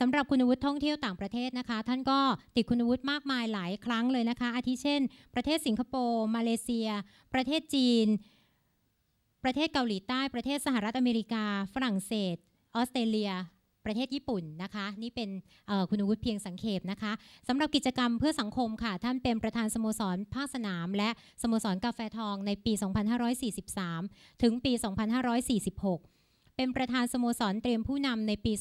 สำหรับคุณวุฒิท่องเที่ยวต่างประเทศนะคะ ท่านก็ติดคุณวุฒิมากมายหลายครั้งเลยนะคะ อาทิเช่น ประเทศสิงคโปร์ มาเลเซีย ประเทศจีน ประเทศเกาหลีใต้ ประเทศสหรัฐอเมริกา ฝรั่งเศส ออสเตรเลีย ประเทศญี่ปุ่นนะคะ นี่เป็นคุณวุฒิเพียงสังเขปนะคะสำหรับกิจกรรมเพื่อสังคมค่ะ ท่านเป็นประธานสโมสรภาคสนาม และสโมสรกาแฟทองในปี 2543 ถึงปี 2546 เป็นประธานสโมสรเตรียมผู้นำในปี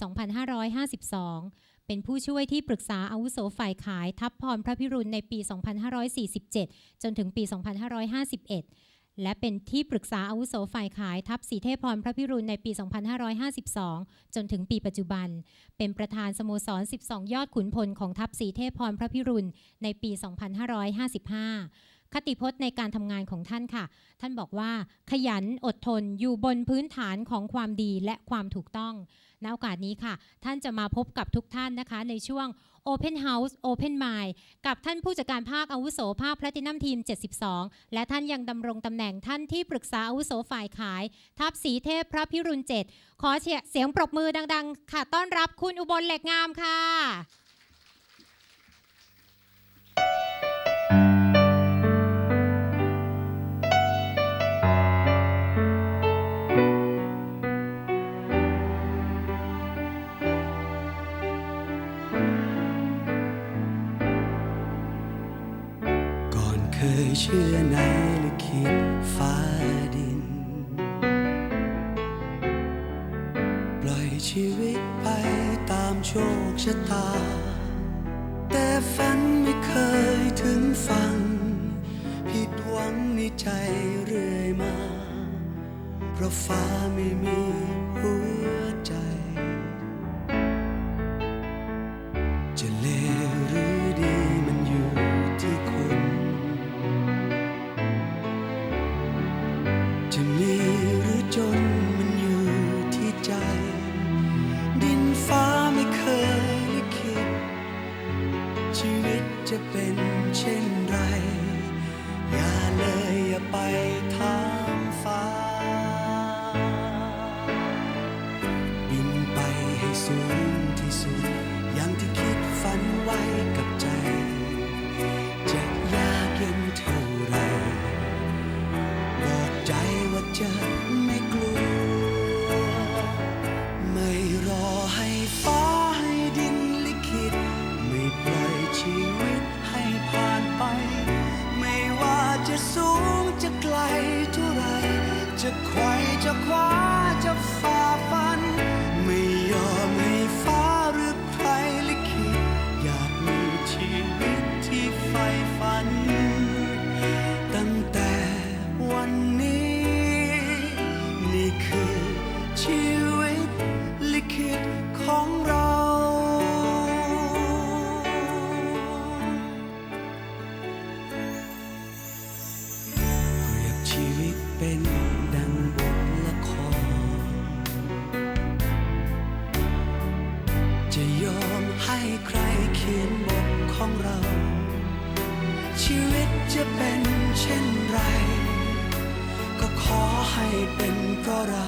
2552 เป็นผู้ช่วยที่ปรึกษาอาวุโสฝ่ายขายทัพพรพระพิรุณในปี 2547 จนถึงปี 2551 และเป็นที่ปรึกษาอาวุโสฝ่ายขายทัพสีเทพพรพระพิรุณในปี 2552 จนถึงปีปัจจุบัน เป็นประธานสโมสร 12 ยอดขุนพลของทัพสีเทพพรพระพิรุณในปี 2555 คติพจน์ในการทำงานของท่านค่ะ ท่านบอกว่าขยันอดทนอยู่บนพื้นฐานของความดีและความถูกต้องณโอกาสนี้ค่ะ ท่านจะมาพบกับทุกท่านนะคะ ในช่วง Open House Open Mind กับท่านผู้จัดการภาคอาวุโสภาคแพลตินัมทีม 72 และท่านยังดำรงตำแหน่งท่านที่ปรึกษาอาวุโสฝ่ายขาย ทัพสีเทพพระพิรุณ7ขอเสียงปรบมือดัง ๆ ค่ะ ต้อนรับคุณอุบลเหล็กงามค่ะ ยเชื่อในลิขิตฟ้าดิน ปล่อยชีวิตไปตามโชคชะตา แต่ฝันไม่เคย เป็นเพราะเรา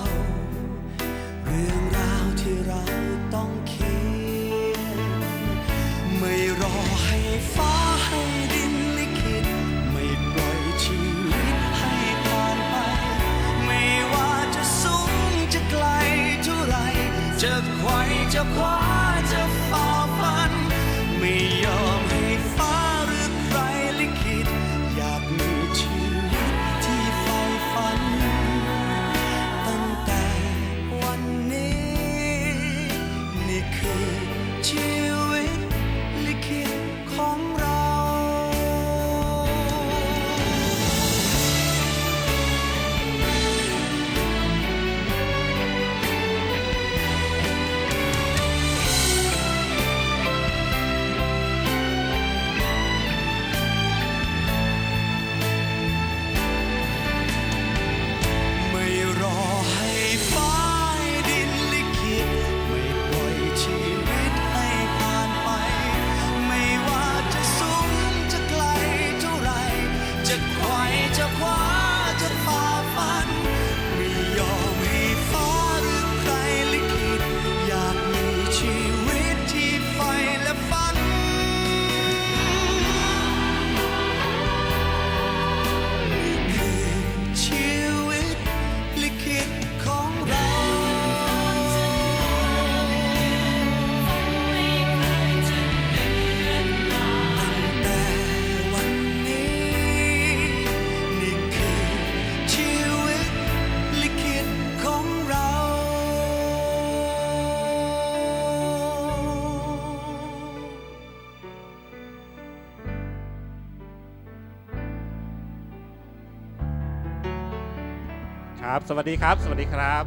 ครับ สวัสดีครับ สวัสดีครับ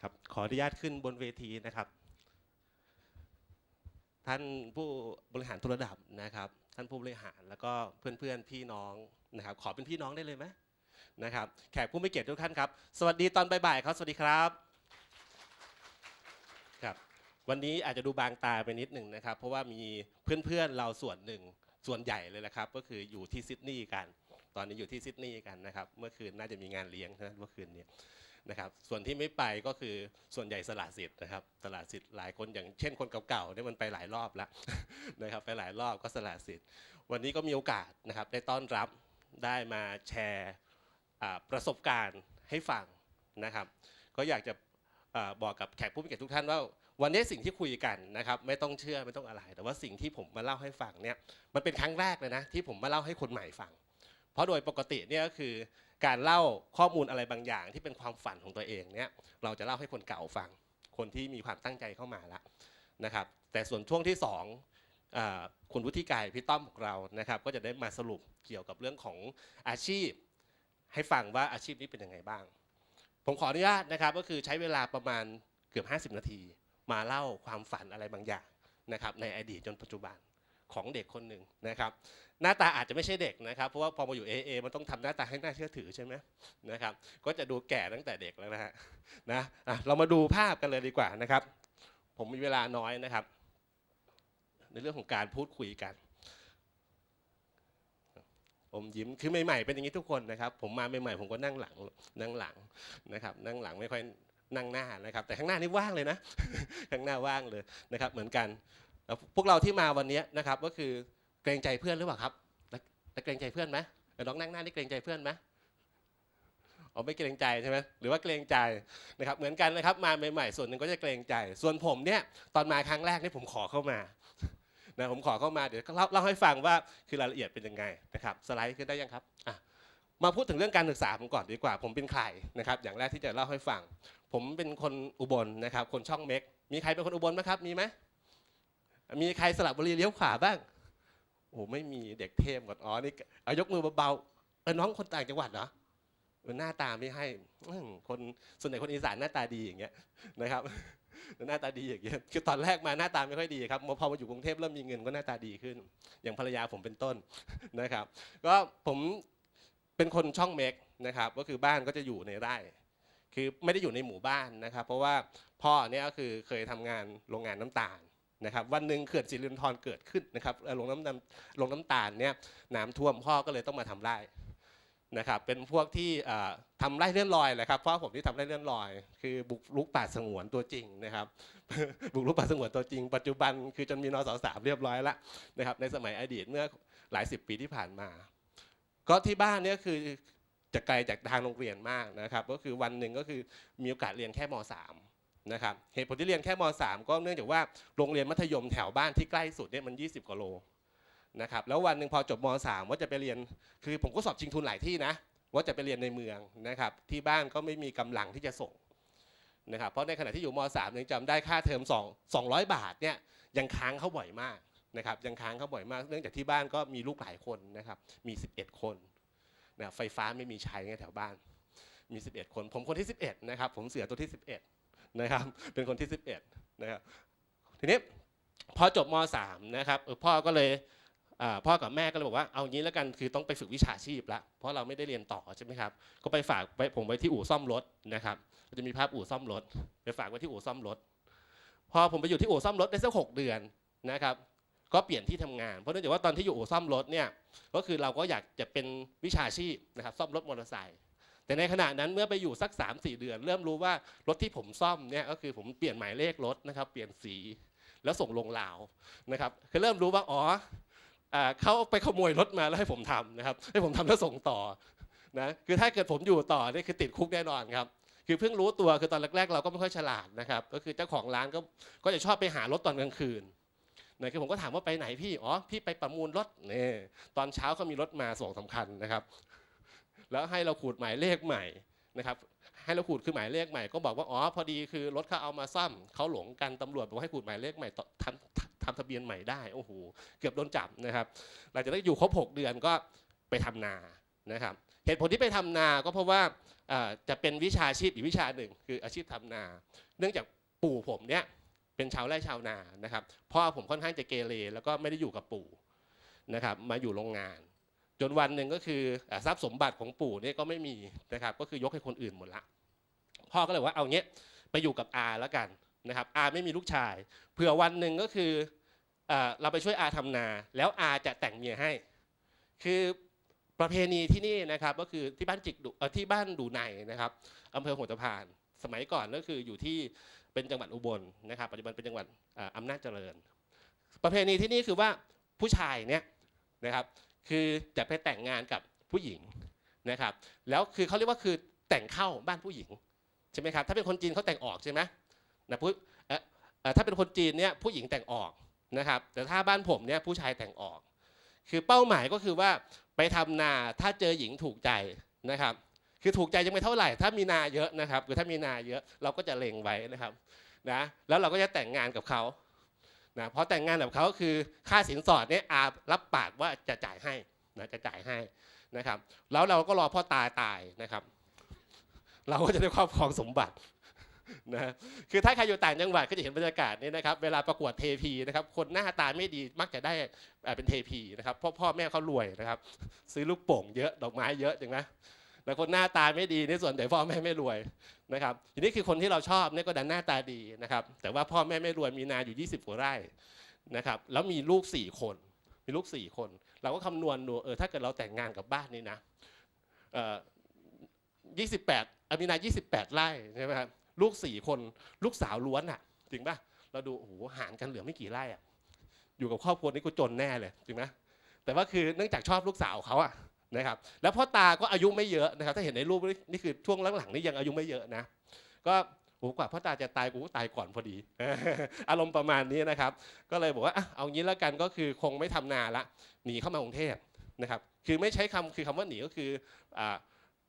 ครับ ขออนุญาตขึ้นบนเวทีนะครับ ท่านผู้บริหารทุกระดับนะครับ ท่านผู้บริหารแล้วก็เพื่อนๆพี่น้องนะครับ ขอเป็นพี่น้องได้เลยไหมนะครับ แขกผู้มีเกียรติทุกท่านครับ สวัสดีตอนบ่ายๆครับ สวัสดีครับครับ วันนี้อาจจะดูบางตาไปนิดหนึ่งนะครับ เพราะว่ามีเพื่อนๆเราส่วนหนึ่งส่วนใหญ่เลยนะครับ ก็คืออยู่ที่ซิดนีย์กัน ตอนนี้อยู่ที่ซิดนีย์กันนะครับ เมื่อคืนน่าจะมีงานเลี้ยงนะเมื่อคืนเนี้นะครับส่วนที่ไม่ไปก็คือส่วนใหญ่สละสิทธิ์นะครับสละสิทธิ์หลายคนอย่างเช่นคนเก่าๆเนี่ยมันไปหลายรอบแล้วนะครับไปหลายรอบก็สละสิทธิ์ วันนี้ก็มีโอกาสนะครับได้ต้อนรับได้มาแชร์ประสบการณ์ให้ฟังนะครับ ก็อยากจะบอกกับแขกผู้มีเกียรติทุกท่านว่าวันนี้สิ่งที่คุยกันนะครับไม่ต้องเชื่อไม่ต้องอะไร แต่ว่าสิ่งที่ผมมาเล่าให้ฟังเนี่ยมันเป็นครั้งแรกเลยนะที่ผมมาเล่าให้คนใหม่ฟัง ราะโดยปกติเนี่ยก็คือการเล่าข้อมูลอะไรบางอย่าง ที่เป็นความฝันของตัวเองเนี่ยเราจะเล่าให้คนเก่าฟัง คนที่มีความตั้งใจเข้ามาแล้วนะครับ แต่ส่วนช่วงที่สองคุณวุฒิไกรพี่ต้อมของเรานะครับ ก็จะได้มาสรุปเกี่ยวกับเรื่องของอาชีพ ให้ฟังว่าอาชีพนี้เป็นยังไงบ้าง ผมขออนุญาตนะครับ ก็คือใช้เวลาประมาณเกือบ 50 นาที มาเล่าความฝันอะไรบางอย่างนะครับในอดีตจนปัจจุบัน ของเด็กคนหนึ่งนะครับ หน้าตาอาจจะไม่ใช่เด็กนะครับ เพราะว่าพอมาอยู่ AA มันต้องทำหน้าตาให้น่าเชื่อถือใช่ไหมนะครับ ก็จะดูแก่ตั้งแต่เด็กแล้วนะฮะนะเรามาดูภาพกันเลยดีกว่านะครับ ผมมีเวลาน้อยนะครับ ในเรื่องของการพูดคุยกันอมยิ้มคือใหม่ๆเป็นอย่างนี้ทุกคนนะครับ ผมมาใหม่ๆผมก็นั่งหลังนั่งหลังนะครับ นั่งหลังไม่ค่อยนั่งหน้านะครับ แต่ข้างหน้านี่ว่างเลยนะ ข้างหน้าว่างเลยนะครับ เหมือนกัน พวกเราที่มาวันนี้นะครับก็คือเกรงใจเพื่อนหรือเปล่าครับแล้วแล้วเกรงใจเพื่อนไหมน้องนั่งหน้านี่เกรงใจเพื่อนไหมอ๋อไม่เกรงใจใช่ไหมหรือว่าเกรงใจนะครับเหมือนกันนะครับมาใหม่ๆส่วนหนึ่งก็จะเกรงใจ ส่วนผมเนี่ยตอนมาครั้งแรกนี่ผมขอเข้ามานะผมขอเข้ามาเดี๋ยวเล่าเล่าให้ฟังว่าคือรายละเอียดเป็นยังไงนะครับสไลด์ขึ้นได้ยังครับอะมาพูดถึงเรื่องการศึกษาผมก่อนดีกว่า ผมเป็นใครนะครับอย่างแรกที่จะเล่าให้ฟัง ผมเป็นคนอุบลนะครับ คนช่องเม็กมีใครเป็นคนอุบลไหมครับมีไหม มีใครสลับบุรีเลี้ยวขวาบ้างโอ้ไม่มีเด็กเทพก่อนอ๋อนี่เอายกมือเบาๆเออน้องคนต่างจังหวัดเหรอหน้าตาไม่ให้คนส่วนใหญ่คนอีสานหน้าตาดีอย่างเงี้ยนะครับหน้าตาดีอย่างเงี้ยคือตอนแรกมาหน้าตาไม่ค่อยดีครับพอมาอยู่กรุงเทพเริ่มมีเงินก็หน้าตาดีขึ้น อย่างภรรยาผมเป็นต้นนะครับ ก็ผมเป็นคนช่องเมกนะครับ ก็คือบ้านก็จะอยู่ในไร่ คือไม่ได้อยู่ในหมู่บ้านนะครับ เพราะว่าพ่อเนี่ยก็คือเคยทำงานโรงงานน้ำตาล นะครับวันหนึ่งเขื่อนสิรินธรเกิดขึ้นนะครับเอ่อโรงน้ำน้ำโรงน้ำตาลเนี่ยน้ำท่วมพ่อก็เลยต้องมาทำไร่นะครับเป็นพวกที่เอ่อทำไร่เลื่อนลอยแหละครับเพราะผมที่ทำไร่เลื่อนลอย คือบุกลุกป่าสงวนตัวจริงนะครับบุกรุกป่าสงวนตัวจริง ปัจจุบันคือจนมีนสสามเรียบร้อยแล้วนะครับในสมัยอดีตเมื่อหลายสิบปีที่ผ่านมา ก็ที่บ้านเนี่ยคือจะไกลจากทางโรงเรียนมากนะครับก็คือวันหนึ่งก็คือมีโอกาสเรียนแค่ม .3 นะครับเหตุผลที่เรียนแค่ม .3 ก็เนื่องจากว่าโรงเรียนมัธยมแถวบ้านที่ใกล้สุดเนี่ยมัน 20กว่าโลนะครับแล้ววันหนึ่งพอจบม .3 ว่าจะไปเรียน คือผมก็สอบชิงทุนหลายที่นะ ว่าจะไปเรียนในเมืองนะครับที่บ้านก็ไม่มีกำลังที่จะส่งนะครับเพราะในขณะที่อยู่ม .3 ยังจำได้ค่าเทอม2 200 บาทเนี่ยยังค้างเขาบ่อยมากนะครับยังค้างเขาบ่อยมาก เนื่องจากที่บ้านก็มีลูกหลายคนนะครับมี 11 คนนะไฟฟ้าไม่มีใช้ไงแถวบ้านมี 11 คน ผมคนที่ 11นะครับผมเสือตัวที่ 11 นะครับ เป็นคนที่ 11นะครับทีนี้พอจบม .3 นะครับพ่อก็เลยพ่อกับแม่ก็เลยบอกว่าเอางี้แล้วกันคือต้องไปฝึกวิชาชีพละเพราะเราไม่ได้เรียนต่อใช่ไหมครับก็ไปฝากไปผมไว้ที่อู่ซ่อมรถนะครับจะมีภาพอู่ซ่อมรถไปฝากไว้ที่อู่ซ่อมรถ พอผมไปอยู่ที่อู่ซ่อมรถได้สักหกเดือนนะครับ ก็เปลี่ยนที่ทำงานเพราะเนื่องจากว่าตอนที่อยู่อู่ซ่อมรถเนี่ยก็คือเราก็อยากจะเป็นวิชาชีพนะครับซ่อมรถมอเตอร์ไซค์ แต่ในขณะนั้นเมื่อไปอยู่สัก 3 4 เดือน เริ่มรู้ว่ารถที่ผมซ่อมเนี่ยก็คือผมเปลี่ยนหมายเลขรถนะครับ เปลี่ยนสีแล้วส่งลงลาวนะครับคือเริ่มรู้ว่าอ๋อเขาไปขโมยรถมาแล้วให้ผมทำนะครับให้ผมทำแล้วส่งต่อนะคือถ้าเกิดผมอยู่ต่อนี่คือติดคุกแน่นอนครับคือเพิ่งรู้ตัวคือตอนแรกๆ เราก็ไม่ค่อยฉลาดนะครับก็คือเจ้าของร้านก็ก็จะชอบไปหารถตอนกลางคืนนะคือผมก็ถามว่าไปไหนพี่ อ๋อ พี่ไปประมูลรถเนี่ยตอนเช้าเขามีรถมาส่งสำคัญนะครับ แล้วให้เราขูดหมายเลขใหม่นะครับให้เราขูดคือหมายเลขใหม่ก็บอกว่าอ๋อพอดีคือรถเขาเอามาซ่อมเขาหลงกันตำรวจบอกให้ขูดหมายเลขใหม่ต่อทำทำทะเบียนใหม่ได้โอ้โหเกือบโดนจับนะครับหลังจากนั้นอยู่ครบ6 เดือนก็ไปทำนานะครับเหตุผลที่ไปทำนาก็เพราะว่าจะเป็นวิชาชีพอีกวิชาหนึ่งคืออาชีพทำนา เนื่องจากปู่ผมเนี่ยเป็นชาวไร่ชาวนานะครับพ่อผมค่อนข้างจะเกเรแล้วก็ไม่ได้อยู่กับปู่นะครับมาอยู่โรงงาน จนวันหนึ่งก็คือทรัพย์สมบัติของปู่เนี่ยก็ไม่มีนะครับก็คือยกให้คนอื่นหมดละพ่อก็เลยว่าเอาเงี้ยไปอยู่กับอาแล้วกันนะครับอาไม่มีลูกชายเผื่อวันหนึ่งก็คือเอ่อเราไปช่วยอาทำนา แล้วอาจะแต่งเมียให้ คือประเพณีที่นี่นะครับก็คือที่บ้านจิกดุที่บ้านดูในนะครับอำเภอหัวตะพาน สมัยก่อนก็คืออยู่ที่เป็นจังหวัดอุบลนะครับ ปัจจุบันเป็นจังหวัดออำนาจเจริญ ประเพณีที่นี่คือว่าผู้ชายเนี่ยนะครับ คือจะไปแต่งงานกับผู้หญิงนะครับ แล้วคือเขาเรียกว่าคือแต่งเข้าบ้านผู้หญิงใช่ไหมครับ ถ้าเป็นคนจีนเขาแต่งออกใช่ไหมนะผู้ถ้าเป็นคนจีนเนี่ยผู้หญิงแต่งออกนะครับ แต่ถ้าบ้านผมเนี่ยผู้ชายแต่งออก คือเป้าหมายก็คือว่าไปทำนาถ้าเจอหญิงถูกใจนะครับ คือถูกใจยังไม่เท่าไหร่ ถ้ามีนาเยอะนะครับคือถ้ามีนาเยอะเราก็จะเล็งไว้นะครับนะแล้วเราก็จะแต่งงานกับเขา นะพอแต่งงานกับเขาคือค่าสินสอดเนี่ยอารับปากว่าจะจ่ายให้นะจะจ่ายให้นะครับ แล้วเราก็รอพ่อตาตายนะครับ เราก็จะได้ครอบครองสมบัตินะคือถ้าใครอยู่ต่างจังหวัดก็จะเห็นบรรยากาศนี้นะครับเวลาประกวดเทพีนะครับคนหน้าตาไม่ดีมักจะได้เป็นเทพีนะครับเพราะพ่อแม่เขารวยนะครับ ซื้อลูกโป่งเยอะดอกไม้เยอะจังนะ แต่คนหน้าตาไม่ดีในส่วนใหญ่พ่อแม่ไม่รวยนะครับทีนี้คือคนที่เราชอบเนี่ยก็ดันหน้าตาดีนะครับ แต่ว่าพ่อแม่ไม่รวยมีนาอยู่ 20กว่าไร่นะครับแล้วมีลูก 4 คนมีลูก 4 คน เราก็คำนวณดูเออถ้าเกิดเราแต่งงานกับบ้านนี้นะเอ่อ28อามีนา 28 ไร่ใช่ไหมครับลูก 4 คนลูกสาวล้วนอะจริงป่ะเราดูโอ้โหหารกันเหลือไม่กี่ไร่อะอยู่กับครอบครัวนี้กูจนแน่เลยจริงไหมแต่ว่าคือเนื่องจากชอบลูกสาวเขาอะ นะครับแล้วพ่อตาก็อายุไม่เยอะนะครับถ้าเห็นในรูปนี่คือช่วงหลังๆนี่ยังอายุไม่เยอะนะก็โอ้กว่าพ่อตาจะตายกูก็ตายก่อนพอดี อารมณ์ประมาณนี้นะครับ ก็เลยบอกว่าเอางี้แล้วกันก็คือคงไม่ทำนาละหนีเข้ามากรุงเทพนะครับคือไม่ใช้คำคือคำว่าหนีก็คืออ่า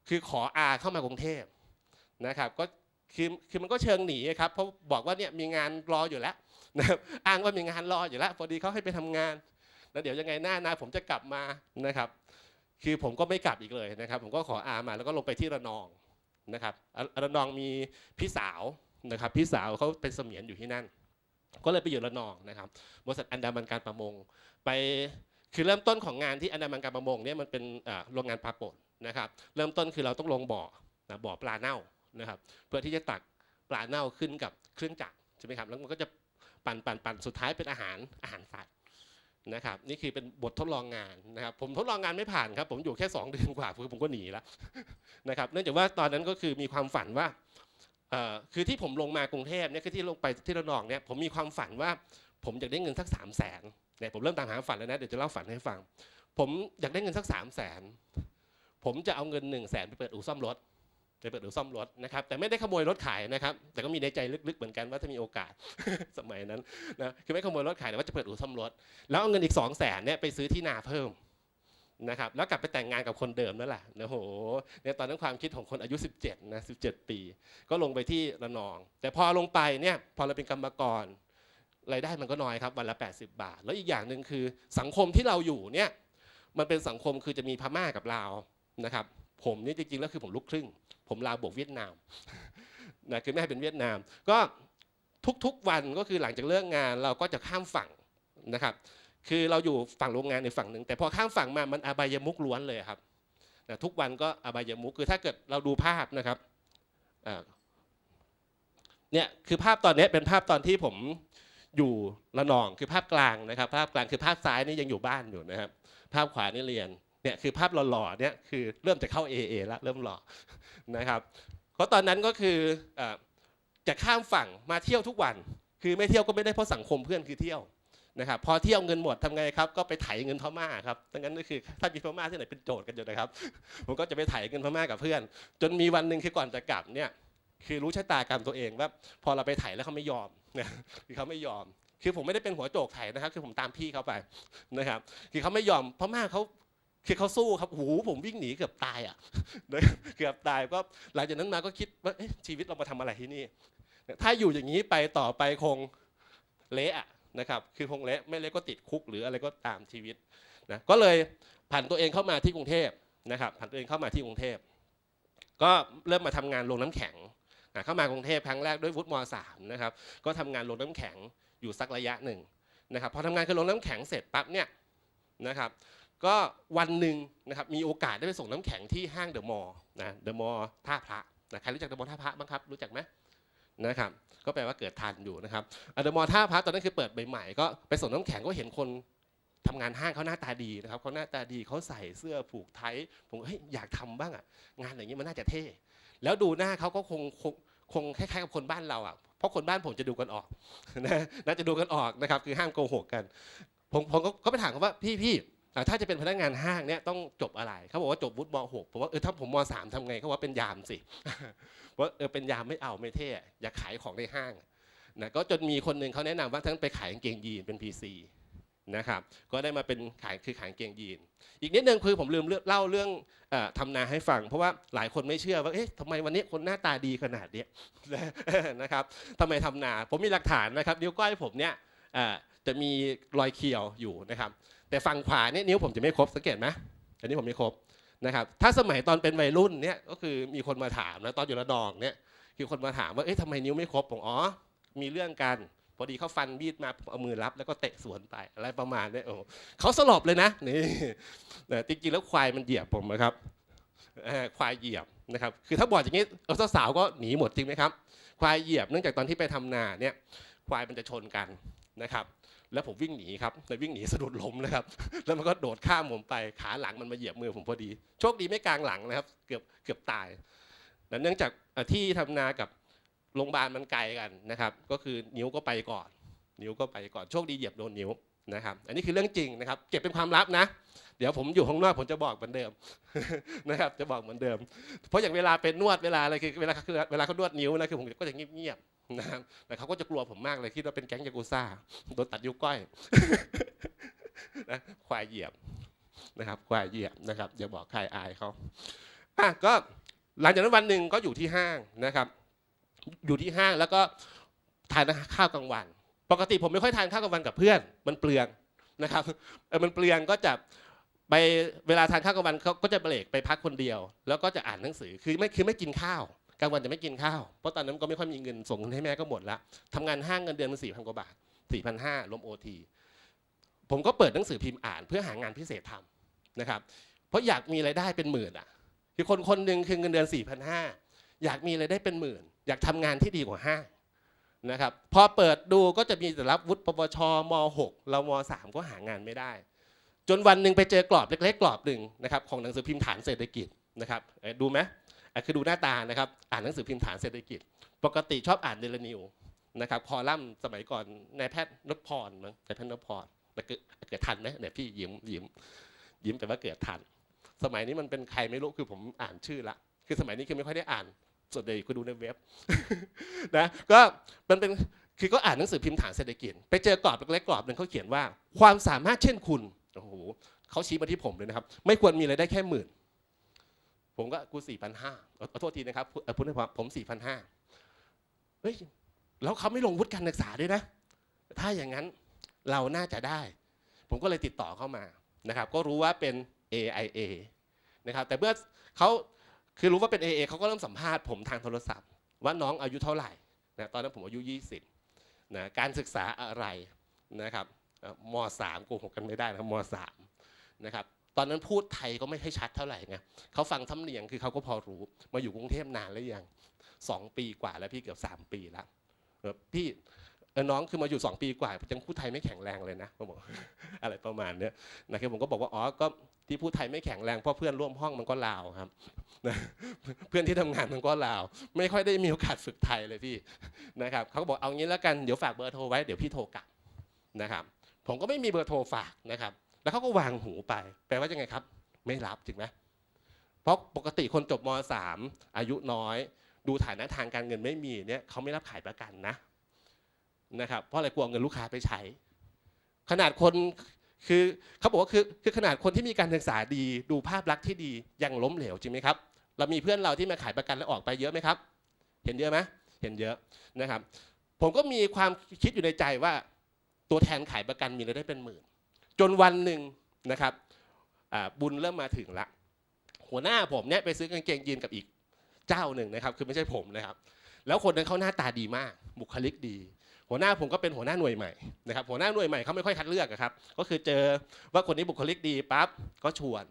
คือขออาเข้ามากรุงเทพนะครับก็คือคือมันก็เชิงหนีครับเพราะบอกว่าเนี่ยมีงานรออยู่แล้วนะครับอ้างว่ามีงานรออยู่แล้ว พอดีเขาให้ไปทำงาน แล้วเดี๋ยวยังไงหน้านาผมจะกลับมานะครับ คือผมก็ไม่กลับอีกเลยนะครับ ผมก็ขออามาแล้วก็ลงไปที่ระนองนะครับระนองมีพี่สาวนะครับพี่สาวเขาเป็นเสมียนอยู่ที่นั่น ก็เลยไปอยู่ระนองนะครับบริษัทอันดามันการประมง ไปคือเริ่มต้นของงานที่อันดามันการประมงเนี่ยมันเป็นโรงงานปลาป่นนะครับ เริ่มต้นคือเราต้องลงบ่อนะบ่อปลาเน่านะครับ เพื่อที่จะตักปลาเน่าขึ้นกับเครื่องจักรใช่ไหมครับแล้วมันก็จะปั่นปั่นปั่นสุดท้ายเป็นอาหารอาหารสัตว์ นะครับนี่คือเป็นบททดลองงานนะครับผมทดลองงานไม่ผ่านครับ ผมอยู่แค่ 2 เดือนกว่าคือผมก็หนีแล้วนะครับเนื่องจากว่าตอนนั้นก็คือมีความฝันว่าคือที่ผมลงมากรุงเทพเนี่ยคือที่ลงไปที่ระนองเนี่ยผมมีความฝันว่าผมอยากได้เงินสักสามแสนเนี่ยผมเริ่มตามหาฝันแล้วนะเดี๋ยวจะเล่าฝันให้ฟัง ผมอยากได้เงินสักสามแสนผมจะเอาเงินหนึ่งแสนไปเปิดอู่ซ่อมรถ ไปเปิดอู่ซ่อมรถนะครับแต่ไม่ได้ขโมยรถขายนะครับ แต่ก็มีในใจลึกๆเหมือนกันว่าถ้ามีโอกาสสมัยนั้นนะคือไม่ขโมยรถขายแต่ว่าจะเปิดอู่ซ่อมรถแล้วเอาเงินอีก2องแสนเนี่ยไปซื้อที่นาเพิ่มนะครับแล้วกลับไปแต่งงานกับคนเดิมนั่นแหละนะโหเนี่ยตอนนั้นความคิดของคนอายุ 17นะ17 ปี ก็ลงไปที่ระนอง แต่พอลงไปเนี่ยพอเราเป็นกรรมกรรายได้มันก็น้อยครับวันละ 80 บาท แล้วอีกอย่างหนึ่งคือสังคมที่เราอยู่เนี่ยมันเป็นสังคมคือจะมีพม่ากับลาวนะครับ ผมนี่จริงๆแล้วคือผมลูกครึ่ง ผมลาวบวกเวียดนามนะคือแม่เป็นเวียดนาม ก็ทุกๆวันก็คือหลังจากเลิกงานเราก็จะข้ามฝั่งนะครับ คือเราอยู่ฝั่งโรงงานในฝั่งหนึ่งแต่พอข้ามฝั่งมามันอบายมุกล้วนเลยครับนะทุกวันก็อบายมุกคือถ้าเกิดเราดูภาพนะครับเนี่ยคือภาพตอนนี้เป็นภาพตอนที่ผมอยู่ระนองคือภาพกลางนะครับ ภาพกลางคือภาพซ้ายนี่ยังอยู่บ้านอยู่นะครับ ภาพขวานี่เรียน เนี่ยคือภาพหล่อๆเนี่ยคือเริ่มจะเข้า AA แล้วเริ่มหล่อนะครับเพราะตอนนั้นก็คือจะข้ามฝั่งมาเที่ยวทุกวัน คือไม่เที่ยวก็ไม่ได้เพราะสังคมเพื่อนคือเที่ยวนะครับพอเที่ยวเงินหมดทำไงครับก็ไปไถเงินพม่าครับดังนั้นก็คือถ้ามีพม่าที่ไหนเป็นโจทย์กันอยู่นะครับ ผมก็จะไปไถเงินพม่ากับเพื่อน จนมีวันหนึ่งคือก่อนจะกลับเนี่ยคือรู้ชะตากรรมตัวเองว่าพอเราไปไถแล้วเขาไม่ยอมนะคือเขาไม่ยอม คือผมไม่ได้เป็นหัวโจกไถนะครับ คือผมตามพี่เขาไปนะครับ คือเขาไม่ยอมพม่าเขา คือเขาสู้ครับหูผมวิ่งหนีเกือบตายอะเกือบตายก็หลังจากนั้นมาก็คิดว่าชีวิตเรามาทำอะไรที่นี่ ถ้าอยู่อย่างนี้ไปต่อไปคงเละอะนะครับคือคงเละไม่เละก็ติดคุกหรืออะไรก็ตามชีวิตนะก็เลยผันตัวเองเข้ามาที่กรุงเทพนะครับผันตัวเองเข้ามาที่กรุงเทพก็เริ่มมาทำงานโรงน้ำแข็งอะเข้ามากรุงเทพครั้งแรกด้วยวุฒิมสามนะครับก็ทำงานโรงน้ำแข็งอยู่สักระยะหนึ่งนะครับพอทำงานกับโรงน้ำแข็งเสร็จปั๊บเนี่ยนะครับ ก็วันหนึ่งนะครับมีโอกาสได้ไปส่งน้ำแข็งที่ห้างเดอะมอลล์นะเดอะมอลล์ท่าพระนะใครรู้จักเดอะมอลล์ท่าพระบ้างครับรู้จักไหมนะครับก็แปลว่าเกิดทันอยู่นะครับเดอะมอลล์ท่าพระตอนนั้นคือเปิดใหม่ๆก็ไปส่งน้ำแข็งก็เห็นคนทำงานห้างเขาหน้าตาดีนะครับเขาหน้าตาดีเขาใส่เสื้อผูกไทยผมก็เฮ้ยอยากทำบ้างอะงานอย่างนี้มันน่าจะเท่ แล้วดูหน้าเขาก็คงคงคงคล้ายๆกับคนบ้านเราอะเพราะคนบ้านผมจะดูกันออกนะน่าจะดูกันออกนะครับคือห้ามโกหกกันผมผมก็ไปถามเขาว่าพี่พี่ ถ้าจะเป็นพนักงานห้างเนี่ยต้องจบอะไรเขาบอกว่าจบวุฒิม .6 ผมว่าเออถ้าผมม .3 ทำไงเขาว่าเป็นยามสิว่าเออเป็นยามไม่เอาไม่เท่อะอยาขายของในห้างนะก็จนมีคนหนึ่งเขาแนะนำว่าทั้งไปขายกางเกงยีนเป็น PC นะครับก็ได้มาเป็นขายคือขายกางเกงยีน อีกนิดนึงคือผมลืมเล่าเรื่องออทำนาให้ฟัง เพราะว่าหลายคนไม่เชื่อว่าเอ๊ะทำไมวันนี้คนหน้าตาดีขนาดเนี้ยนะครับทำไมทำนา ผมมีหลักฐานนะครับนิ้วก้อยผมเนี่ยจะมีรอยเขียวอยู่นะครับ แต่ฝั่งขวาเนี่ยนิ้วผมจะไม่ครบสังเกตไหมอันนี้ผมไม่ครบนะครับถ้าสมัยตอนเป็นวัยรุ่นเนี่ยก็คือมีคนมาถามนะตอนอยู่ระนองเนี่ยคือคนมาถามว่าเอ๊ะทำไมนิ้วไม่ครบผมอ๋อมีเรื่องกันพอดีเขาฟันมีดมาเอามือรับแล้วก็เตะสวนไปอะไรประมาณเนี้โอ้เขาสลบเลยนะนี่นะจริงๆแล้วควายมันเหยียบผมนะครับควายเหยียบนะครับคือถ้าบอกอย่างนี้เอาสาวๆก็หนีหมดจริงไหมครับควายเหยียบเนื่องจากตอนที่ไปทำนาเนี่ยควายมันจะชนกัน นะครับ แล้วผมวิ่งหนีครับแต่วิ่งหนีสะดุดล้มนะครับ แล้วมันก็โดดข้ามผมไปขาหลังมันมาเหยียบมือผมพอดี โชคดีไม่กลางหลังนะครับ เกือบเกือบตายเนื่องจากที่ทำนากับโรงพยาบาลมันไกลกันนะครับ ก็คือนิ้วก็ไปก่อน นิ้วก็ไปก่อนโชคดีเหยียบโดนนิ้วนะครับ อันนี้คือเรื่องจริงนะครับ เก็บเป็นความลับนะ เดี๋ยวผมอยู่ข้างนอกผมจะบอกเหมือนเดิมนะครับ จะบอกเหมือนเดิม เพราะอย่างเวลาเป็นนวดเวลาอะไรคือเวลาเวลาเขานวดนิ้วนะคือผมก็จะเงียบ นะครับแต่เขาก็จะกลัวผมมากเลยคิดว่าเป็นแก๊งยากูซ่าโดนตัดนิ้วก้อยนะควายเหยียบนะครับควายเหยียบนะครับอย่าบอกใครอายเขาอะก็หลังจากนั้นวันหนึ่งก็อยู่ที่ห้างนะครับ อยู่ที่ห้างแล้วก็ทานข้าวกลางวัน ปกติผมไม่ค่อยทานข้าวกลางวันกับเพื่อน มันเปลืองนะครับเออมันเปลืองก็จะไปเวลาทานข้าวกลางวันเขาก็จะเบรกไปพักคนเดียว แล้วก็จะอ่านหนังสือคือไม่คือไม่กินข้าว กลางวันจะไม่กินข้าว เพราะตอนนั้นก็ไม่ค่อยมีเงินส่งเงินให้แม่ก็หมดละทำงานห้างเงินเดือนมันสี่พันกว่าบาทสี่พันห้ารวมโอทีผมก็เปิดหนังสือพิมพ์อ่านเพื่อหางานพิเศษทำนะครับ เพราะอยากมีรายได้เป็นหมื่นอะคือคนคนหนึ่งคือเงินเดือนสี่พันห้าอยากมีรายได้เป็นหมื่น อยากทำงานที่ดีกว่าห้างนะครับ พอเปิดดูก็จะมีแต่รับวุฒิปวชม .6 เราม .3 ก็หางานไม่ได้ จนวันหนึ่งไปเจอกรอบเล็ก ๆ กรอบหนึ่งนะครับของหนังสือพิมพ์ฐานเศรษฐกิจนะครับดูไหม คือดูหน้าตานะครับอ่านหนังสือพิมพ์ฐานเศรษฐกิจ ปกติชอบอ่านเดลนิวนะครับคอลัมน์สมัยก่อนนายแพทย์นพพรมั้งนายแพทย์นพพรแต่เกิดทันไหมเนี่ยพี่ยิ้มยิ้มยิ้มแต่ว่าเกิดทัน สมัยนี้มันเป็นใครไม่รู้คือผมอ่านชื่อละคือสมัยนี้คือไม่ค่อยได้อ่านส่วนใหญ่ก็ดูในเว็บนะก็มันเป็นคือก็อ่านหนังสือพิมพ์ฐานเศรษฐกิจ ไปเจอกรอบเล็กๆกรอบหนึ่งเขาเขียนว่า ความสามารถเช่นคุณโอ้โหเขาชี้มาที่ผมเลยนะครับ ไม่ควรมีรายได้แค่หมื่น ผมก็กูสี่พันห้าขอโทษทีนะครับพูดให้ผมสี่พันห้าเฮ้ยแล้วเขาไม่ลงวุฒิการศึกษาด้วยนะ ถ้าอย่างนั้นเราน่าจะได้ ผมก็เลยติดต่อเข้ามานะครับ ก็รู้ว่าเป็น AIA นะครับ แต่เมื่อเขาคือรู้ว่าเป็น AA เขาก็เริ่มสัมภาษณ์ผมทางโทรศัพท์ ว่าน้องอายุเท่าไหร่นะตอนนั้นผมอายุ 20นะการศึกษาอะไรนะครับม 3 โกหกกันไม่ได้นะม 3 นะครับ ตอนนั้นพูดไทยก็ไม่ค่อยชัดเท่าไหร่ไงเขาฟังทำเนียงคือเขาก็พอรู้ มาอยู่กรุงเทพนานแล้วยังสองปีกว่าแล้วพี่เกือบสามปีแล้วพี่น้องคือมาอยู่สองปีกว่ายังพูดไทยไม่แข็งแรงเลยนะผมบอกอะไรประมาณเนี้ยนะครับผมก็บอกว่าอ๋อก็ที่พูดไทยไม่แข็งแรงเพราะเพื่อนร่วมห้องมันก็ลาวครับเพื่อนที่ทำงานมันก็ลาว ไม่ค่อยได้มีโอกาสฝึกไทยเลยพี่นะครับเขาก็บอกเอางี้แล้วกันเดี๋ยวฝากเบอร์โทรไว้เดี๋ยวพี่โทรกลับนะครับผมก็ไม่มีเบอร์โทรฝากนะครับ แล้วเขาก็วางหูไป แปลว่ายังไงครับ ไม่รับจริงไหมเพราะปกติคนจบม .3 อายุน้อย ดูฐานะทางการเงินไม่มีเนี่ยเขาไม่รับขายประกันนะนะครับเพราะอะไรกลัวเงินลูกค้าไปใช้ ขนาดคนคือเขาบอกว่าคือคือขนาดคนที่มีการศึกษาดีดูภาพลักษณ์ที่ดียังล้มเหลวจริงไหมครับเรามีเพื่อนเราที่มาขายประกันแล้วออกไปเยอะไหมครับ เห็นเยอะไหมเห็นเยอะนะครับ ผมก็มีความคิดอยู่ในใจว่าตัวแทนขายประกันมีรายได้เป็นหมื่น จนวันหนึ่งนะครับบุญเริ่มมาถึงละ หัวหน้าผมเนี่ยไปซื้อกางเกงยีนกับอีกเจ้าหนึ่งนะครับ คือไม่ใช่ผมนะครับ แล้วคนนั้นเขาหน้าตาดีมาก บุคลิกดี หัวหน้าผมก็เป็นหัวหน้าหน่วยใหม่นะครับ หัวหน้าหน่วยใหม่เขาไม่ค่อยคัดเลือกครับ ก็คือเจอว่าคนนี้บุคลิกดีปั๊บก็ชวน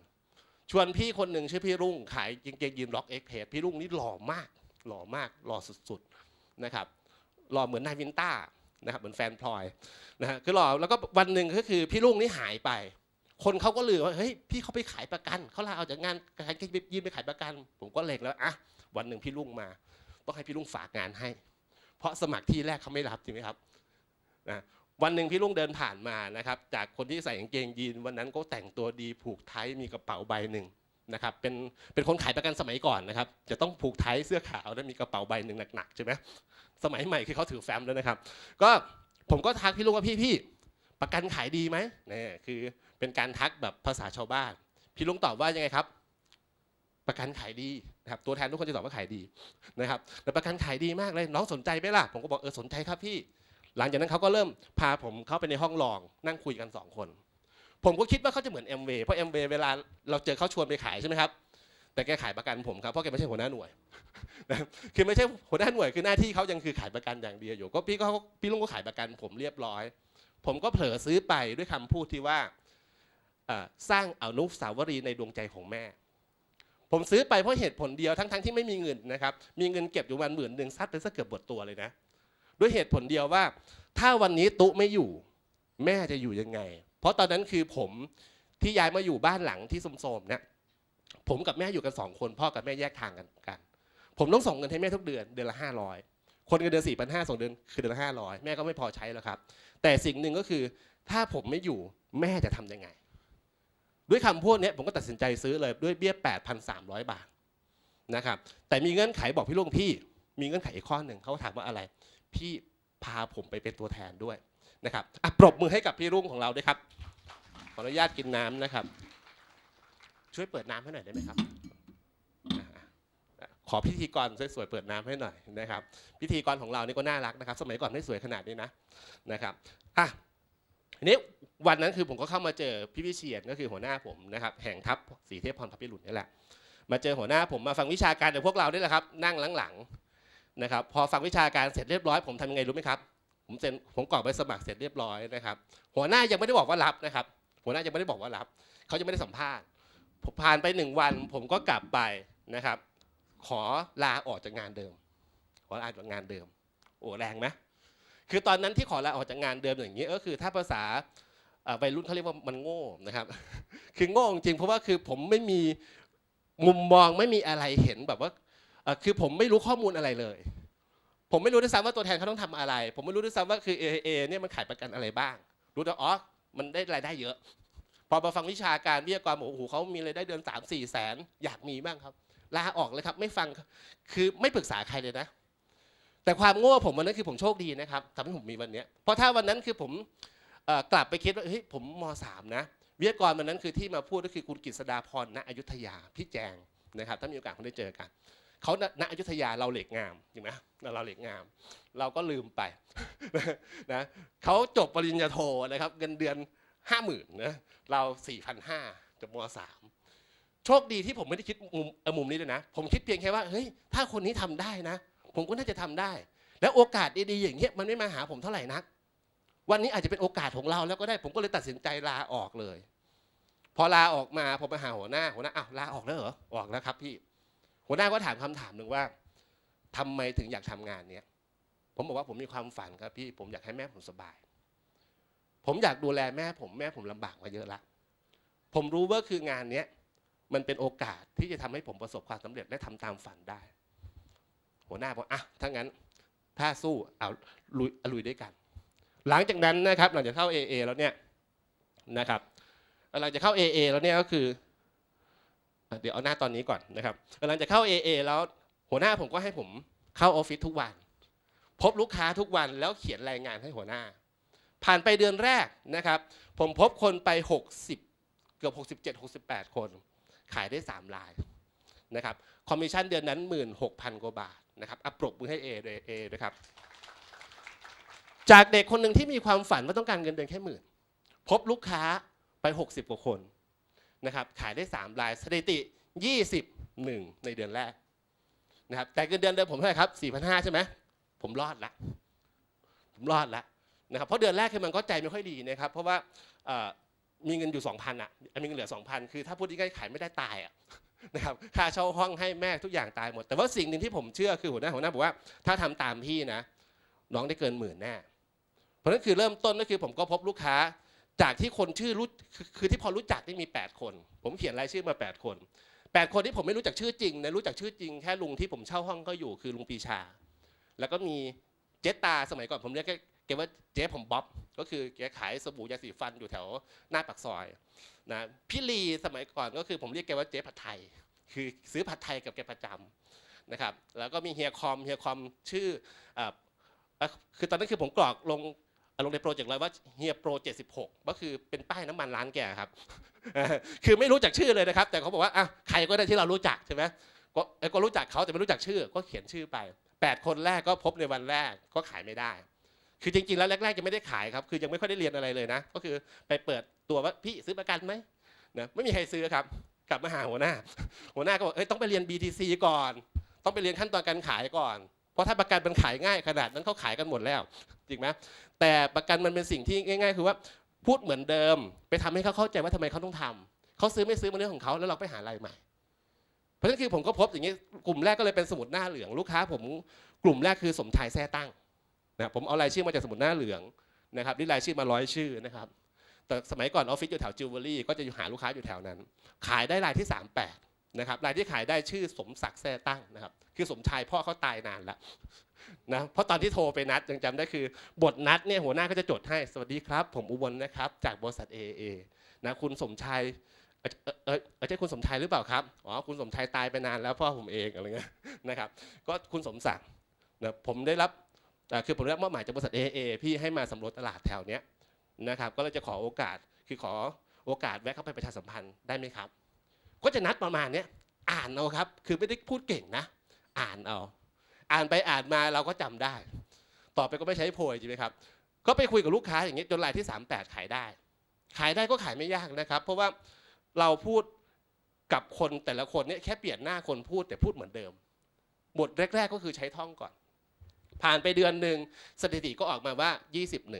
ชวนพี่คนหนึ่งชื่อพี่รุ่งขายกางเกงยีนล็อกเอ็กเพจพี่รุ่งนี่หล่อมาก หล่อมากหล่อสุดๆนะครับหล่อเหมือนนายวินต้า นะครับเหมือนแฟนพลอยนะฮะคือหล่อแล้วก็วันหนึ่งก็คือพี่รุ่งนี่หายไป คนเขาก็ลือว่าเฮ้ยพี่เขาไปขายประกันเขาลาออกจากงานขายกางเกงยีนไปขายประกัน ผมก็เล็งแล้วอะวันหนึ่งพี่รุ่งมาต้องให้พี่ลุงฝากงานให้ เพราะสมัครที่แรกเขาไม่รับจริงไหมครับนะวันหนึ่งพี่ลุงเดินผ่านมานะครับ จากคนที่ใส่กางเกงยีนวันนั้นก็แต่งตัวดีผูกไทยมีกระเป๋าใบหนึ่ง นะครับเป็นเป็นคนขายประกันสมัยก่อนนะครับ จะต้องผูกไทยเสื้อขาวแล้วมีกระเป๋าใบหนึ่งหนักๆใช่ไหมสมัยใหม่คือเขาถือแฟ้มแล้วนะครับ ก็ผมก็ทักพี่ลุงว่าพี่พี่ประกันขายดีไหมเนี่ยคือเป็นการทักแบบภาษาชาวบ้าน พี่ลุงตอบว่ายังไงครับ ประกันขายดีนะครับตัวแทนทุกคนจะตอบว่าขายดีนะครับแต่ประกันขายดีมากเลยน้องสนใจไหมล่ะผมก็บอกเออสนใจครับพี่ หลังจากนั้นเขาก็เริ่มพาผมเข้าไปในห้องลองนั่งคุยกันสองคน ผมก็คิดว่าเขาจะเหมือน MV เพราะ MV เวลาเราเจอเขาชวนไปขายใช่ไหมครับแต่แกขายประกันผมครับเพราะแกไม่ใช่หัวหน้าหน่วยนะคือไม่ใช่หัวหน้าหน่วยคือหน้าที่เขายังคือขายประกันอย่างเดียวอยู่ ก็พี่ก็พี่ลุงก็ขายประกันผมเรียบร้อย ผมก็เผลอซื้อไปด้วยคำพูดที่ว่าสร้างอนุสาวรีย์ในดวงใจของแม่ ผมซื้อไปเพราะเหตุผลเดียวทั้งๆที่ไม่มีเงินนะครับมีเงินเก็บอยู่วันหมื่นหนึ่งซัดไปซะเกือบหมดตัวเลยนะ ด้วยเหตุผลเดียวว่า ถ้าวันนี้ตุ๊ไม่อยู่ แม่จะอยู่ยังไง เพราะตอนนั้นคือผมที่ย้ายมาอยู่บ้านหลังที่โสมๆเนี่ยผมกับแม่อยู่กันสองคนพ่อกับแม่แยกทางกันกัน ผมต้องส่งเงินให้แม่ทุกเดือนเดือนละห้าร้อยคนเงินเดือนสี่พันห้าส่งเดือนคือเดือนละห้าร้อยแม่ก็ไม่พอใช้แล้วครับ แต่สิ่งหนึ่งก็คือถ้าผมไม่อยู่แม่จะทำยังไง ด้วยคำพูดนี้ผมก็ตัดสินใจซื้อเลยด้วยเบี้ย8,300บาทนะครับแต่มีเงื่อนไขบอกพี่ลุงพี่ มีเงื่อนไขอีกข้อหนึ่งเขาถามว่าอะไร พี่พาผมไปเป็นตัวแทนด้วย นะครับอะปรบมือให้กับพี่รุ่งของเราด้วยครับ ขออนุญาตกินน้ำนะครับ ช่วยเปิดน้ำให้หน่อยได้ไหมครับ ขอพิธีกรสวยๆเปิดน้ำให้หน่อยนะครับ พิธีกรของเรานี่ก็น่ารักนะครับ สมัยก่อนไม่สวยขนาดนี้นะนะครับอะนี้วันนั้นคือผมก็เข้ามาเจอพี่พิเชียนก็คือหัวหน้าผมนะครับแห่งทัพสีเทพพรพับพิรุณนี่แหละมาเจอหัวหน้าผมมาฟังวิชาการจากพวกเรานี่แหละครับ นั่งหลังๆนะครับ พอฟังวิชาการเสร็จเรียบร้อยผมทำยังไงรู้ไหมครับ ผมเซ็นผมกรอกใบสมัครเสร็จเรียบร้อยนะครับ หัวหน้ายังไม่ได้บอกว่ารับนะครับ หัวหน้ายังไม่ได้บอกว่ารับเขายังไม่ได้สัมภาษณ์ผมผ่านไปหนึ่งวัน ผมก็กลับไปนะครับ ขอลาออกจากงานเดิม ขอลาออกจากงานเดิม โอ้แรงไหมคือตอนนั้นที่ขอลาออกจากงานเดิมอย่างนี้ก็คือถ้าภาษาวัยรุ่นเขาเรียกว่ามันโง่นะครับ คือโง่จริงเพราะว่าคือผมไม่มีมุมมองไม่มีอะไรเห็นแบบว่าคือผมไม่รู้ข้อมูลอะไรเลย ผมไม่รู้ด้วยซ้ำว่าตัวแทนเขาต้องทำอะไร ผมไม่รู้ด้วยซ้ำว่าคือ AA เนี่ยมันขายประกันอะไรบ้าง รู้แต่อ๋อมันได้รายได้เยอะ พอมาฟังวิชาการวิทยากรบอกโอ้โหเขามีรายได้เดือนสามสี่แสนอยากมีบ้างครับลาออกเลยครับ ไม่ฟังคือไม่ปรึกษาใครเลยนะ แต่ความโง่ผมวันนั้นคือผมโชคดีนะครับทำให้ผมมีวันนี้เพราะถ้าวันนั้นคือผมกลับไปคิดว่าเฮ้ยผมมสามนะวิทยากรวันนั้นคือที่มาพูดก็คือคุณกฤษดาพรณอยุธยาพี่แจงนะครับ ถ้ามีโอกาสคงได้เจอกัน เขาณอยุธยาเราเหล็กงามจริงไหมเราเหล็กงาม เราก็ลืมไปนะเขาจบปริญญาโทนะครับเงินเดือนห้าหมื่นนะเราสี่พันห้าจบมสามโชคดีที่ผมไม่ได้คิดมุมมุมนี้เลยนะ ผมคิดเพียงแค่ว่าเฮ้ยถ้าคนนี้ทำได้นะ ผมก็น่าจะทำได้ แล้วโอกาสดีๆอย่างเงี้ยมันไม่มาหาผมเท่าไหร่นัก วันนี้อาจจะเป็นโอกาสของเราแล้วก็ได้ผมก็เลยตัดสินใจลาออกเลย พอลาออกมาผมไปหาหัวหน้าหัวหน้าอ้าวลาออกแล้วเหรอออกแล้วครับพี่ หัวหน้าก็ถามคำถามหนึ่งว่าทำไมถึงอยากทำงานเนี้ยผมบอกว่าผมมีความฝันครับพี่ผมอยากให้แม่ผมสบาย ผมอยากดูแลแม่ผมแม่ผมลำบากมาเยอะละผมรู้ว่าคืองานเนี้ยมันเป็นโอกาสที่จะทำให้ผมประสบความสำเร็จและทำตามฝันได้ หัวหน้าบอกอะถ้างั้นถ้าสู้เอาลุยลุยด้วยกัน หลังจากนั้นนะครับหลังจากเข้า AA แล้วเนี่ยนะครับหลังจากเข้า AA แล้วเนี่ยก็คือ เดี๋ยวเอาหน้าตอนนี้ก่อนนะครับหลังจากเข้า AA แล้วหัวหน้าผมก็ให้ผมเข้าออฟฟิศทุกวัน พบลูกค้าทุกวันแล้วเขียนรายงานให้หัวหน้า ผ่านไปเดือนแรกนะครับ ผมพบคนไป 60 เกือบ 67 68 คน ขายได้ 3 ลายนะครับคอมมิชชั่นเดือนนั้น 16,000 กว่าบาทนะครับอัปรบมือให้ A เลย A นะครับ จากเด็กคนหนึ่งที่มีความฝันว่าต้องการเงินเดือนแค่หมื่น พบลูกค้าไป 60 กว่าคน นะครับขายได้3ลายสถิติ 21 ในเดือนแรกนะครับแต่เงินเดือนเดิมผมเท่าไหร่ครับ4,500ใช่ไหมผมรอดละผมรอดละนะครับเพราะเดือนแรกคือมันก็ใจไม่ค่อยดีนะครับเพราะว่ามีเงินอยู่ 2,000อะมีเงินเหลือ 2,000 คือถ้าพูดง่ายๆขายไม่ได้ตายอะนะครับค่าเช่าห้องให้แม่ทุกอย่างตายหมด แต่ว่าสิ่งหนึ่งที่ผมเชื่อคือหัวหน้าหัวหน้าบอกว่าถ้าทำตามพี่นะน้องได้เกินหมื่นแน่เพราะฉะนั้นคือเริ่มต้นก็คือผมก็พบลูกค้า จากที่คนชื่อรู้คือที่พอรู้จักนี่มี 8 คน ผมเขียนรายชื่อมา 8 คน 8 คนที่ผมไม่รู้จักชื่อจริงนะรู้จักชื่อจริงแค่ลุงที่ผมเช่าห้องก็อยู่คือลุงปีชา แล้วก็มีเจ๊ตาสมัยก่อนผมเรียกแกว่าเจ๊ผมบ๊อบก็คือแกขายสบู่ยาสีฟันอยู่แถวหน้าปากซอยนะพี่ลีสมัยก่อนก็คือผมเรียกแกว่าเจ๊ผัดไทย คือซื้อผัดไทยกับแกประจำนะครับแล้วก็มีเฮียคอมเฮียคอมชื่อเอ่อเอ่อคือตอนนั้นคือผมกรอกลง ลงในโปรเจกต์เลยว่าเฮียโปร 76 ก็คือเป็นป้ายน้ำมันร้านแกครับ คือไม่รู้จักชื่อเลยนะครับ แต่เขาบอกว่าอะใครก็ได้ที่เรารู้จักใช่ไหมก็ก็รู้จักเขาแต่ไม่รู้จักชื่อ ก็เขียนชื่อไป 8 คนแรกก็พบในวันแรกก็ขายไม่ได้ คือจริงๆแล้วแรกๆยังไม่ได้ขายครับ คือยังไม่ค่อยได้เรียนอะไรเลยนะ ก็คือไปเปิดตัวว่าพี่ซื้อประกันไหมนะไม่มีใครซื้อครับ กลับมาหาหัวหน้า หัวหน้าก็บอกเอ้ยต้องไปเรียน BTC ก่อน ต้องไปเรียนขั้นตอนการขายก่อน ราะถ้าประกันมันขายง่ายขนาดนั้นเขาขายกันหมดแล้วจริงไหมแต่ประกันมันเป็นสิ่งที่ง่าย ๆ คือว่าพูดเหมือนเดิม ไปทำให้เขาเข้าใจว่าทำไมเขาต้องทำเขาซื้อไม่ซื้อมันเรื่องของเขาแล้วเราไปหารายใหม่ เพราะฉะนั้นคือผมก็พบอย่างนี้กลุ่มแรกก็เลยเป็นสมุดหน้าเหลืองลูกค้า ผมกลุ่มแรกคือสมชายแท้ตั้งนะผมเอารายชื่อมาจากสมุดหน้าเหลืองนะครับนี่รายชื่อมาร้อยชื่อนะครับแต่สมัยก่อนออฟฟิศอยู่แถวจิวเวลรี่ก็จะอยู่หาลูกค้าอยู่แถวนั้น ขายได้รายที่ 38 นะครับรายที่ขายได้ชื่อสมศักดิ์แท้ตั้งนะครับ คือสมชายพ่อเขาตายนานแล้วนะเพราะตอนที่โทรไปนัดยังจำได้คือบทนัดเนี่ยหัวหน้าก็จะจดให้สวัสดีครับ ผมอุบลนะครับ จากบริษัท AA นะคุณสมชายเออเออใช่คุณสมชายหรือเปล่าครับอ๋อคุณสมชายตายไปนานแล้วพ่อผมเองอะไรเงี้ยนะครับก็คุณสมศักดิ์นะผมได้รับคือผมได้รับมอบหมายจากบริษัท AA พี่ให้มาสำรวจตลาดแถวเนี้ยนะครับก็เลยจะขอโอกาสคือขอโอกาสแวะเข้าไปประชาสัมพันธ์ได้ไหมครับ ก็จะนัดประมาณนี้อ่านเอาครับ คือไม่ได้พูดเก่งนะ อ่านเอา อ่านไปอ่านมาเราก็จำได้ ต่อไปก็ไม่ใช้โพยใช่ไหมครับ ก็ไปคุยกับลูกค้าอย่างเงี้จนรายที่ 38 ขายได้ ขายได้ก็ขายไม่ยากนะครับ เพราะว่าเราพูดกับคนแต่ละคนเนี่ยแค่เปลี่ยนหน้าคนพูดแต่พูดเหมือนเดิม บทแรก ๆ ก็คือใช้ท่องก่อน ผ่านไปเดือนหนึ่งสถิติก็ออกมาว่า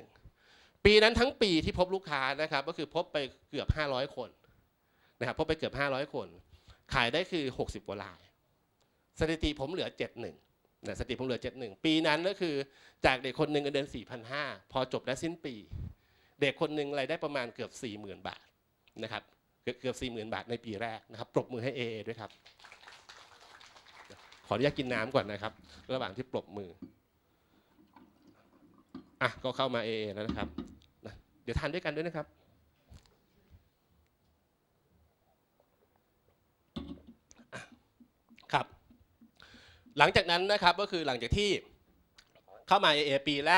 21 ปีนั้นทั้งปีที่พบลูกค้านะครับ ก็คือพบไปเกือบ 500 คน นะครับพบไปเกือบ 500 คน ขายได้คือ 60กว่าราย สถิติผมเหลือ 71นะสถิติผมเหลือ 71 ปีนั้นก็คือจากเด็กคนหนึ่งเงินเดือน4,500 พอจบและสิ้นปี เด็กคนหนึ่งรายได้ประมาณเกือบ 40,000 บาทนะครับเกือบเกือบ40,000 บาทในปีแรกนะครับปรบมือให้ AA ด้วยครับ ขออนุญาตกินน้ำก่อนนะครับ ระหว่างที่ปรบมืออะก็เข้ามา AA แล้วนะครับ เดี๋ยวทานด้วยกันด้วยนะครับ หลังจากนั้นนะครับก็คือหลังจากที่เข้ามา AA ปีแร